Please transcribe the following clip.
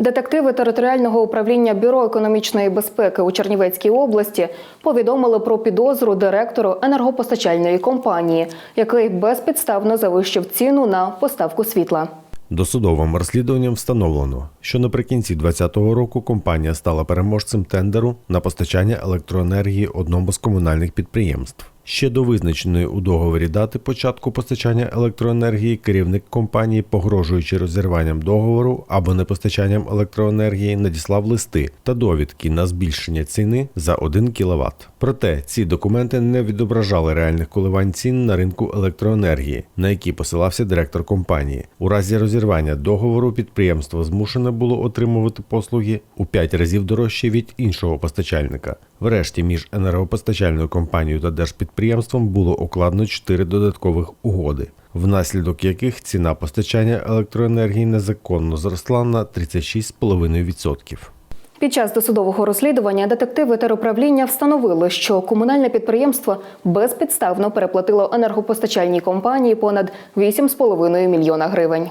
Детективи територіального управління Бюро економічної безпеки у Чернівецькій області повідомили про підозру директору енергопостачальної компанії, який безпідставно завищив ціну на поставку світла. Досудовим розслідуванням встановлено, що наприкінці 2020 року компанія стала переможцем тендеру на постачання електроенергії одному з комунальних підприємств. Ще до визначеної у договорі дати початку постачання електроенергії керівник компанії, погрожуючи розірванням договору або непостачанням електроенергії, надіслав листи та довідки на збільшення ціни за 1 кВт. Проте ці документи не відображали реальних коливань цін на ринку електроенергії, на які посилався директор компанії. У разі розірвання договору підприємство змушене було отримувати послуги у 5 разів дорожче від іншого постачальника. Врешті між енергопостачальною компанією та держпідприємством було укладено 4 додаткових угоди, внаслідок яких ціна постачання електроенергії незаконно зросла на 36,5%. Під час досудового розслідування детективи теруправління встановили, що комунальне підприємство безпідставно переплатило енергопостачальній компанії понад 8,5 мільйона гривень.